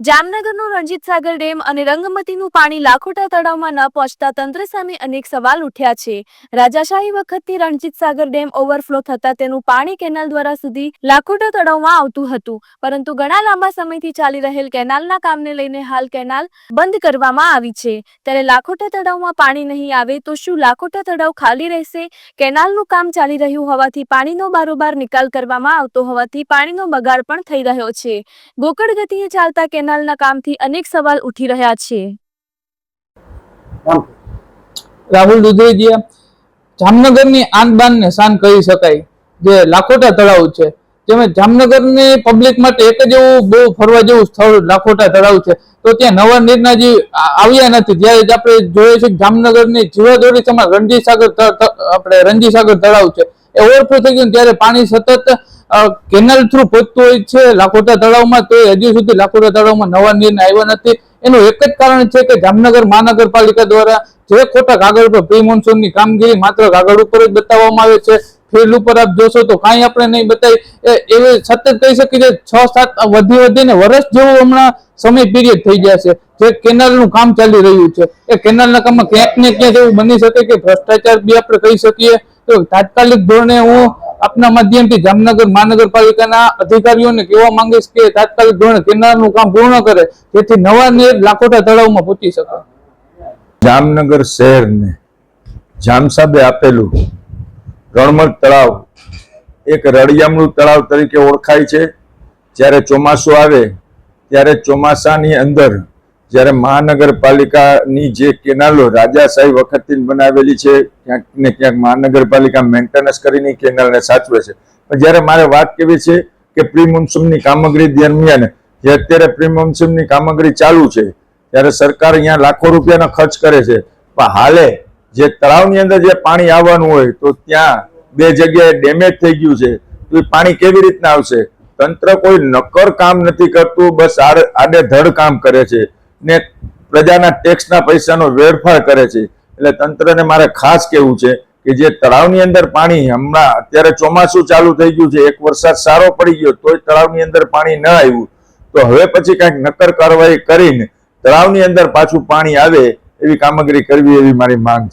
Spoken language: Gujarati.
જામનગરનું રણજીત સાગર ડેમ અને રંગમતીનું પાણી લાખોટા તળાવમાં ન પહોંચતા તંત્ર સામે અનેક સવાલ ઉઠ્યા છે. રાજાશાહી વખતથી રણજીત સાગર ડેમ ઓવરફ્લો થતા તેનું પાણી કેનાલ દ્વારા સુધી લાખોટા તળાવમાં આવતું હતું. પરંતુ ઘણા લાંબા સમયથી ચાલી રહેલ કેનાલના કામને લઈને હાલ કેનાલ બંધ કરવામાં આવી છે. ત્યારે લાખોટા તળાવમાં પાણી નહીં આવે તો શું લાખોટા તળાવ ખાલી રહેશે? કેનાલનું કામ ચાલી રહ્યું હોવાથી પાણીનો બારોબાર નિકાલ કરવામાં આવતો હોવાથી પાણીનો બગાડ પણ થઈ રહ્યો છે. ગોકળ ગતિએ ચાલતા કેનાલના કામથી અનેક સવાલ ઉઠી રહ્યા છે. રાહુલ દુધેજીયા જામનગરની આન શાન કહી શકાય, જે લાખોટા તળાવ છે. જેમાં જામનગરની પબ્લિક માટે એક જ એવું બહુ ફરવા જેવું સ્થળ લાખોટા તળાવ છે. તો ત્યાં નવા નીરના આવ્યા નથી. ત્યારે આપણે જોઈએ છીએ જામનગરની જીવાદોરી સમાન રણજી સાગર આપણે રણજી સાગર તળાવ છે. એ ઓવરફ્લો થઈ ગયું ત્યારે પાણી સતત કેનાલ થ્રુ પહોંચતું હોય છે લાખોટા તળાવમાં, તો હજી સુધી લાખોટા તળાવમાં નવા નિર્ણય આવ્યા નથી. એનું એક જ કારણ છે કે જામનગર મહાનગરપાલિકા દ્વારા જે ખોટા કાગળ પર પ્રી મોન્સૂનની કામગીરી માત્ર કાગળ ઉપર જ બતાવવામાં આવે છે. ફિલ્ડ ઉપર આપ જોશો તો કાંઈ આપણે નહીં બતાવી એવી સતત કહી શકીએ કે છ, સાત વધી વધીને વર્ષ જેવું હમણાં સમય પીરિયડ થઈ ગયા છે, જે કેનાલનું કામ ચાલી રહ્યું છે. એ કેનાલના કામમાં ક્યાંક ને ક્યાંક એવું બની શકે કે ભ્રષ્ટાચાર બી આપણે કહી શકીએ. તો તાત્કાલિક ધોરણે હું આપના માધ્યમથી જામનગર મહાનગરપાલિકાના અધિકારીઓને કહેવા માંગીશ કે તાત્કાલિક ધોરણે કેનાલનું કામ પૂર્ણ કરે, જેથી નવા નીર લાખોટા તળાવમાં પહોંચી શકે. જામનગર શહેરને જામસાબે આપેલું રણમત તળાવ એક રળિયામણું તળાવ તરીકે ઓળખાય છે. જ્યારે ચોમાસું આવે, ત્યારે ચોમાસાની અંદર જ્યારે મહાનગરપાલિકાની જે કેનાલો રાજાશાહી વખતથી બનાવેલી છે, ક્યાંક ને ક્યાંક મહાનગરપાલિકા મેન્ટેનન્સ કરીને કેનાલને સાચવે છે. પણ જ્યારે મારે વાત કેવી છે કે પ્રી મોન્સૂનની કામગીરી દરમિયાન જે અત્યારે પ્રી મોન્સૂનની કામગીરી ચાલુ છે, ત્યારે સરકાર અહીંયા લાખો રૂપિયાનો ખર્ચ કરે છે. પણ હાલે જે તળાવની અંદર જે પાણી આવવાનું હોય તો ત્યાં બે જગ્યાએ ડેમેજ થઈ ગયું છે, તો એ પાણી કેવી રીતના આવશે? તંત્ર કોઈ નક્કર કામ નથી કરતું, બસ આડે ધડ કામ કરે છે ને પ્રજાના ટેક્સના પૈસાનો વેડફાળ કરે છે. એટલે તંત્રને મારે ખાસ કહેવું છે કે જે તળાવની અંદર પાણી હમણાં અત્યારે ચોમાસું ચાલુ થઈ ગયું છે, એક વરસાદ સારો પડી ગયો તોય તળાવની અંદર પાણી ન આવ્યું. તો હવે પછી કાંઈક નક્કર કાર્યવાહી કરીને તળાવની અંદર પાછું પાણી આવે એવી કામગીરી કરવી એવી મારી માંગ છે.